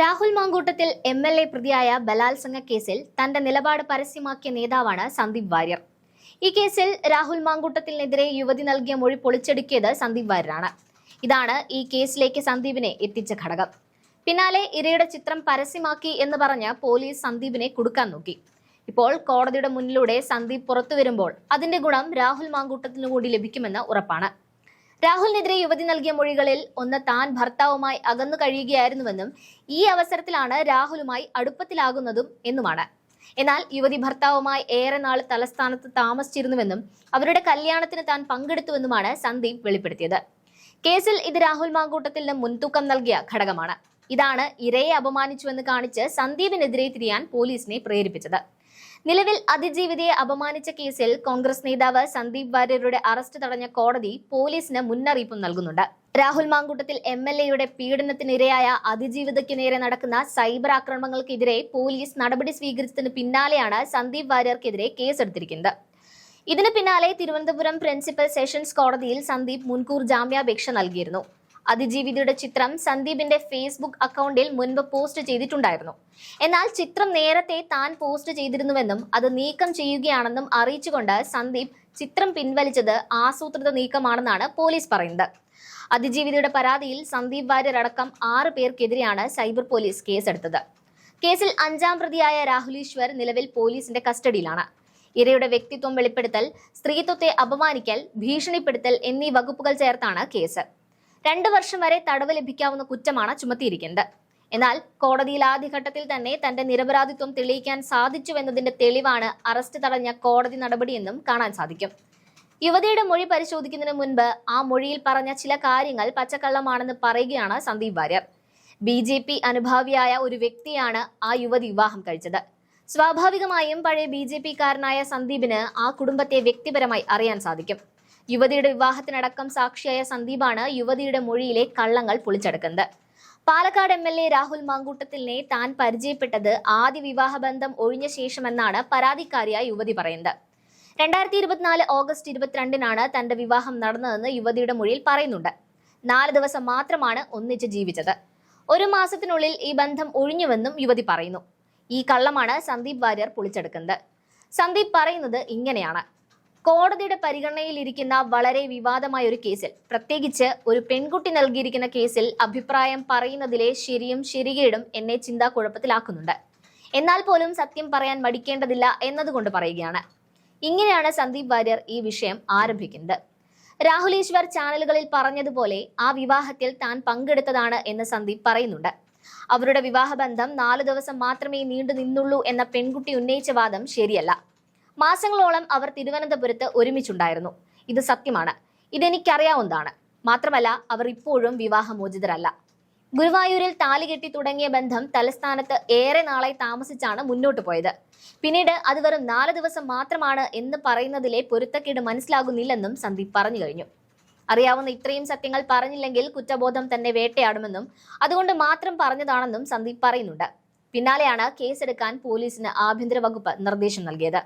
Rahul Mankoottathil M L A പ്രതിയായ ബലാത്സംഗ കേസിൽ തന്റെ നിലപാട് പരസ്യമാക്കിയ നേതാവാണ് സന്ദീപ് വാര്യർ. ഈ കേസിൽ രാഹുൽ മാങ്കൂട്ടത്തിനെതിരെ യുവതി നൽകിയ മൊഴി പൊളിച്ചെടുക്കിയത് സന്ദീപ് വാര്യരാണ്. ഇതാണ് ഈ കേസിലേക്ക് സന്ദീപിനെ എത്തിച്ച ഘടകം. പിന്നാലെ ഇരയുടെ ചിത്രം പരസ്യമാക്കി എന്ന് പറഞ്ഞ് പോലീസ് സന്ദീപിനെ കുടുക്കാൻ നോക്കി. ഇപ്പോൾ കോടതിയുടെ മുന്നിലൂടെ സന്ദീപ് പുറത്തു വരുമ്പോൾ അതിന്റെ ഗുണം രാഹുൽ മാങ്കൂട്ടത്തിനു കൂടി ലഭിക്കുമെന്ന് ഉറപ്പാണ്. രാഹുലിനെതിരെ യുവതി നൽകിയ മൊഴികളിൽ ഒന്ന് താൻ ഭർത്താവുമായി അകന്നു കഴിയുകയായിരുന്നുവെന്നും ഈ അവസരത്തിലാണ് രാഹുലുമായി അടുപ്പത്തിലാകുന്നതും എന്നുമാണ്. എന്നാൽ യുവതി ഭർത്താവുമായി ഏറെ നാൾ തലസ്ഥാനത്ത് താമസിച്ചിരുന്നുവെന്നും അവരുടെ കല്യാണത്തിന് താൻ പങ്കെടുത്തുവെന്നുമാണ് സന്ദീപ് വെളിപ്പെടുത്തിയത്. കേസിൽ ഇത് രാഹുൽ മാങ്കൂട്ടത്തിൽ മാങ്കൂട്ടത്തിന് മുൻതൂക്കം നൽകിയ ഘടകമാണ്. ഇതാണ് ഇരയെ അപമാനിച്ചുവെന്ന് കാണിച്ച് സന്ദീപിനെതിരെ തിരിയാൻ പോലീസിനെ പ്രേരിപ്പിച്ചത്. നിലവിൽ അതിജീവിതയെ അപമാനിച്ച കേസിൽ കോൺഗ്രസ് നേതാവ് സന്ദീപ് വാര്യരുടെ അറസ്റ്റ് തടഞ്ഞ കോടതി പോലീസിന് മുന്നറിയിപ്പും നൽകുന്നുണ്ട്. രാഹുൽ മാങ്കൂട്ടത്തിൽ എം എൽ എയുടെ പീഡനത്തിനിരയായ അതിജീവിതയ്ക്ക് നേരെ നടക്കുന്ന സൈബർ ആക്രമണങ്ങൾക്കെതിരെ പോലീസ് നടപടി സ്വീകരിച്ചതിന് പിന്നാലെയാണ് സന്ദീപ് വാര്യർക്കെതിരെ കേസെടുത്തിരിക്കുന്നത്. ഇതിന് പിന്നാലെ തിരുവനന്തപുരം പ്രിൻസിപ്പൽ സെഷൻസ് കോടതിയിൽ സന്ദീപ് മുൻകൂർ ജാമ്യാപേക്ഷ നൽകിയിരുന്നു. അതിജീവിതയുടെ ചിത്രം സന്ദീപിന്റെ ഫേസ്ബുക്ക് അക്കൗണ്ടിൽ മുൻപ് പോസ്റ്റ് ചെയ്തിട്ടുണ്ടായിരുന്നു. എന്നാൽ ചിത്രം നേരത്തെ താൻ പോസ്റ്റ് ചെയ്തിരുന്നുവെന്നും അത് നീക്കം ചെയ്യുകയാണെന്നും അറിയിച്ചുകൊണ്ട് സന്ദീപ് ചിത്രം പിൻവലിച്ചത് ആസൂത്രിത നീക്കമാണെന്നാണ് പോലീസ് പറയുന്നത്. അതിജീവിതയുടെ പരാതിയിൽ സന്ദീപ് വാര്യർ അടക്കം ആറ് പേർക്കെതിരെയാണ് സൈബർ പോലീസ് കേസെടുത്തത്. കേസിൽ അഞ്ചാം പ്രതിയായ രാഹുലീശ്വർ നിലവിൽ പോലീസിന്റെ കസ്റ്റഡിയിലാണ്. ഇരയുടെ വ്യക്തിത്വം വെളിപ്പെടുത്തൽ സ്ത്രീത്വത്തെ അപമാനിക്കൽ ഭീഷണിപ്പെടുത്തൽ എന്നീ വകുപ്പുകൾ ചേർത്താണ് കേസ്. രണ്ടു വർഷം വരെ തടവ് ലഭിക്കാവുന്ന കുറ്റമാണ് ചുമത്തിയിരിക്കുന്നത്. എന്നാൽ കോടതിയിൽ ആദ്യഘട്ടത്തിൽ തന്നെ തന്റെ നിരപരാധിത്വം തെളിയിക്കാൻ സാധിച്ചുവെന്നതിന്റെ തെളിവാണ് അറസ്റ്റ് തടഞ്ഞ കോടതി നടപടിയെന്നും കാണാൻ സാധിക്കും. യുവതിയുടെ മൊഴി പരിശോധിക്കുന്നതിന് മുൻപ് ആ മൊഴിയിൽ പറഞ്ഞ ചില കാര്യങ്ങൾ പച്ചക്കള്ളമാണെന്ന് പറയുകയാണ് Sandeep Varier. B J P അനുഭാവിയായ ഒരു വ്യക്തിയാണ് ആ യുവതി വിവാഹം കഴിച്ചത്. സ്വാഭാവികമായും പഴയ ബി ജെ പിക്കാരനായ സന്ദീപിന് ആ കുടുംബത്തെ വ്യക്തിപരമായി അറിയാൻ സാധിക്കും. യുവതിയുടെ വിവാഹത്തിനടക്കം സാക്ഷിയായ സന്ദീപാണ് യുവതിയുടെ മൊഴിയിലെ കള്ളങ്ങൾ പൊളിച്ചെടുക്കുന്നത്. Palakkad M L A Rahul മാങ്കൂട്ടത്തിലിനെ താൻ പരിചയപ്പെട്ടത് ആദ്യ വിവാഹബന്ധം ഒഴിഞ്ഞ ശേഷമെന്നാണ് പരാതിക്കാരിയായ യുവതി പറയുന്നത്. രണ്ടായിരത്തി ഇരുപത്തിനാല് ഓഗസ്റ്റ് ഇരുപത്തിരണ്ടിനാണ് തന്റെ വിവാഹം നടന്നതെന്ന് യുവതിയുടെ മൊഴിയിൽ പറയുന്നുണ്ട്. നാല് ദിവസം മാത്രമാണ് ഒന്നിച്ച് ജീവിച്ചത്. ഒരു മാസത്തിനുള്ളിൽ ഈ ബന്ധം ഒഴിഞ്ഞുവെന്നും യുവതി പറയുന്നു. ഈ കള്ളമാണ് സന്ദീപ് വാര്യർ പൊളിച്ചെടുക്കുന്നത്. സന്ദീപ് പറയുന്നത് ഇങ്ങനെയാണ്. കോടതിയുടെ പരിഗണനയിലിരിക്കുന്ന വളരെ വിവാദമായ ഒരു കേസിൽ പ്രത്യേകിച്ച് ഒരു പെൺകുട്ടി നൽകിയിരിക്കുന്ന കേസിൽ അഭിപ്രായം പറയുന്നതിലെ ശരിയും ശരികേടും എന്നെ ചിന്താക്കുഴപ്പത്തിലാക്കുന്നുണ്ട്. എന്നാൽ പോലും സത്യം പറയാൻ മടിക്കേണ്ടതില്ല എന്നതുകൊണ്ട് പറയുകയാണ്. ഇങ്ങനെയാണ് സന്ദീപ് വാര്യർ ഈ വിഷയം ആരംഭിക്കുന്നത്. രാഹുൽ ഈശ്വർ ചാനലുകളിൽ പറഞ്ഞതുപോലെ ആ വിവാഹത്തിൽ താൻ പങ്കെടുത്തതാണ് എന്ന് സന്ദീപ് പറയുന്നുണ്ട്. അവരുടെ വിവാഹബന്ധം നാലു ദിവസം മാത്രമേ നീണ്ടു നിന്നുള്ളൂ എന്ന പെൺകുട്ടി ഉന്നയിച്ച വാദം ശരിയല്ല. മാസങ്ങളോളം അവർ തിരുവനന്തപുരത്ത് ഒരുമിച്ചുണ്ടായിരുന്നു. ഇത് സത്യമാണ്. ഇതെനിക്കറിയാവുന്നതാണ്. മാത്രമല്ല അവർ ഇപ്പോഴും വിവാഹമോചിതരല്ല. ഗുരുവായൂരിൽ താലി കെട്ടി തുടങ്ങിയ ബന്ധം തലസ്ഥാനത്ത് ഏറെ നാളായി താമസിച്ചാണ് മുന്നോട്ട് പോയത്. പിന്നീട് അത് വെറും നാല് ദിവസം മാത്രമാണ് എന്ന് പറയുന്നതിലെ പൊരുത്തക്കേട് മനസ്സിലാകുന്നില്ലെന്നും സന്ദീപ് പറഞ്ഞു കഴിഞ്ഞു. അറിയാവുന്ന ഇത്രയും സത്യങ്ങൾ പറഞ്ഞില്ലെങ്കിൽ കുറ്റബോധം തന്നെ വേട്ടയാടുമെന്നും അതുകൊണ്ട് മാത്രം പറഞ്ഞതാണെന്നും സന്ദീപ് പറയുന്നുണ്ട്. പിന്നാലെയാണ് കേസെടുക്കാൻ പോലീസിന് ആഭ്യന്തര വകുപ്പ് നിർദ്ദേശം നൽകിയത്.